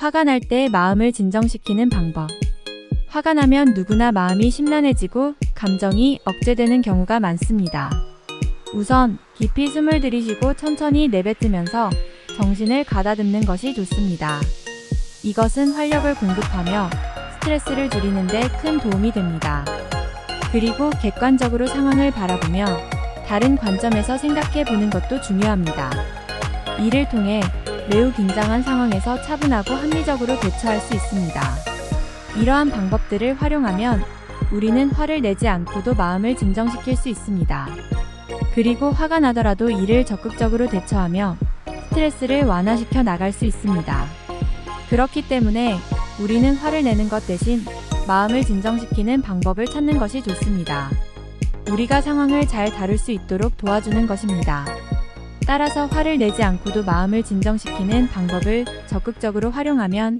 화가 날 때 마음을 진정시키는 방법. 화가 나면 누구나 마음이 심란해지고 감정이 억제되는 경우가 많습니다. 우선 깊이 숨을 들이쉬고 천천히 내뱉으면서 정신을 가다듬는 것이 좋습니다. 이것은 활력을 공급하며 스트레스를 줄이는 데 큰 도움이 됩니다. 그리고 객관적으로 상황을 바라보며 다른 관점에서 생각해 보는 것도 중요합니다. 이를 통해 매우 긴장한 상황에서 차분하고 합리적으로 대처할 수 있습니다. 이러한 방법들을 활용하면 우리는 화를 내지 않고도 마음을 진정시킬 수 있습니다. 그리고 화가 나더라도 이를 적극적으로 대처하며 스트레스를 완화시켜 나갈 수 있습니다. 그렇기 때문에 우리는 화를 내는 것 대신 마음을 진정시키는 방법을 찾는 것이 좋습니다. 우리가 상황을 잘 다룰 수 있도록 도와주는 것입니다. 따라서 화를 내지 않고도 마음을 진정시키는 방법을 적극적으로 활용하면